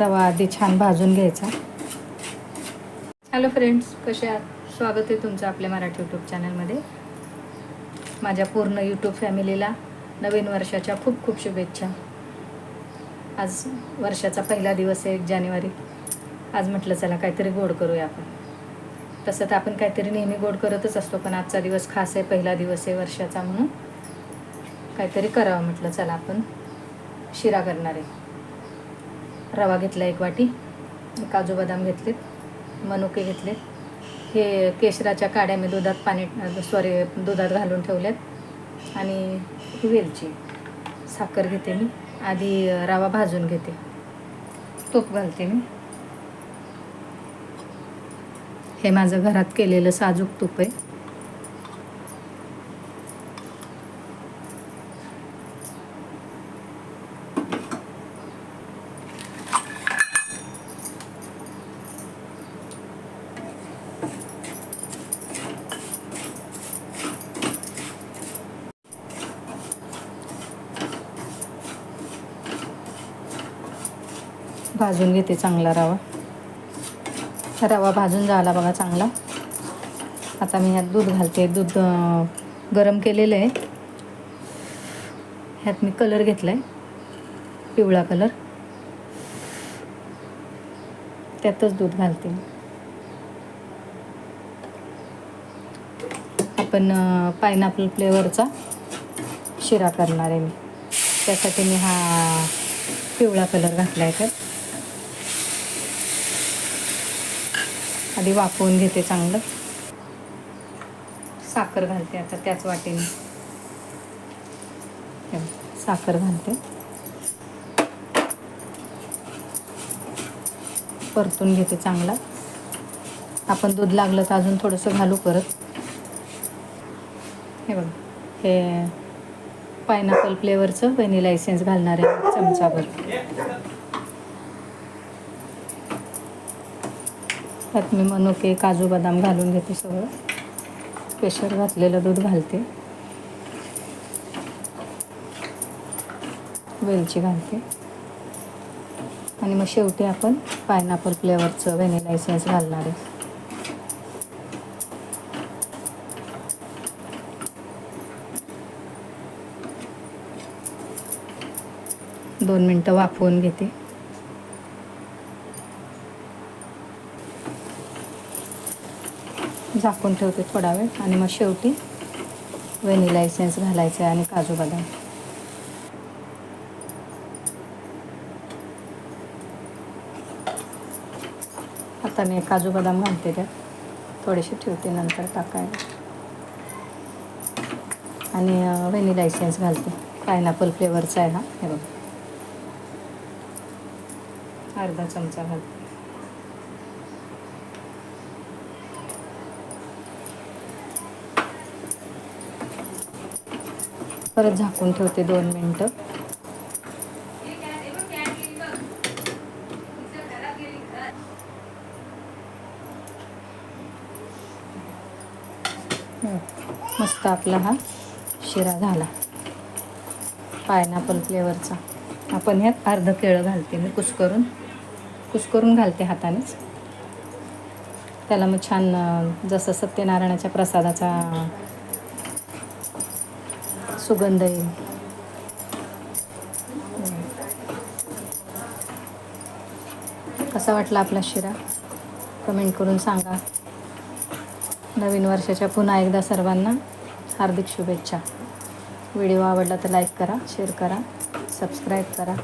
रवा आधी छान भाजून घ्यायचा. हॅलो फ्रेंड्स कसे आहात? स्वागत आहे तुमचं आपल्या मराठी यूट्यूब चॅनलमध्ये माझ्या पूर्ण यूट्यूब फॅमिलीला नवीन वर्षाच्या खूप खूप शुभेच्छा. आज वर्षाचा पहिला दिवस आहे एक जानेवारी. आज म्हटलं चला काहीतरी गोड करूया आपण. तसं तर आपण काहीतरी नेहमी गोड करतच असतो पण आजचा दिवस खास आहे पहिला दिवस आहे वर्षाचा म्हणून. काहीतरी करावं म्हटलं चला आपण शिरा करणार आहे. रवा घेतला एक वाटी काजू बदाम घेतलेत मनुके घेतलेत. हे केशराच्या काड्या मी दुधात पाणी सॉरी दुधात घालून ठेवल्यात. आणि वेलची साखर घेते मी. आधी रवा भाजून घेते. तूप घालते मी. हे माझं घरात केलेलं साजूक तूप आहे. भाजून घेते चांगला रवा. रवा भाजून झाला बघा चांगला. आता मी ह्यात दूध घालते. दूध गरम केलेलं आहे. ह्यात मी कलर घेतला आहे पिवळा कलर. त्यातच दूध घालते आपण पायनॅपल फ्लेवरचा शिरा करणार आहे मी. त्यासाठी मी हा पिवळा कलर घातला आहे तर. आधी वाफवून घेते चांगलं. साखर घालते आता त्याच वाटेने. साखर घालते. परतून घेते चांगला. आपण दूध लागलं तर अजून थोडंसं घालू परत. हे बघ हे पायनॅपल फ्लेवरचं व्हॅनिला एसेन्स घालणार आहे चमचाभर. त्यात मी मनुके काजू बदाम घालून घेते सगळं. केशर घातलेलं दूध घालते. वेलची घालते. आणि मग शेवटी आपण पायनॅपल फ्लेवरचं व्हॅनिला एसेन्स घालणार आहे. दोन मिनटं वाफवून घेते. झाकून ठेवते थोडा वेळ आणि मग शेवटी व्हॅनिला एसेन्स घालायचं आहे आणि काजू बदाम. आता मी काजू बदाम घालते त्यात. थोडेसे ठेवते नंतर टाकायला. आणि व्हॅनिला एसेन्स घालते. पायनॅपल फ्लेवरचा आहे हा हे बघ. अर्धा चमचा घालते. परत झाकून ठेवते दोन मिनटं. मस्त आपला हा शिरा झाला. पायनॅपल फ्लेवरचा. आपण ह्यात अर्ध केळं घालते मी कुस्करून कुस्करून घालते हातानेच. त्याला मग छान जसं सत्यनारायणाच्या प्रसादाचा सुगंध येईल. कसा वाटला आपला शिरा? कमेंट करून सांगा. नवीन वर्षाच्या पुन्हा एकदा सर्वांना हार्दिक शुभेच्छा. व्हिडिओ आवडला तर लाईक करा शेअर करा सबस्क्राईब करा.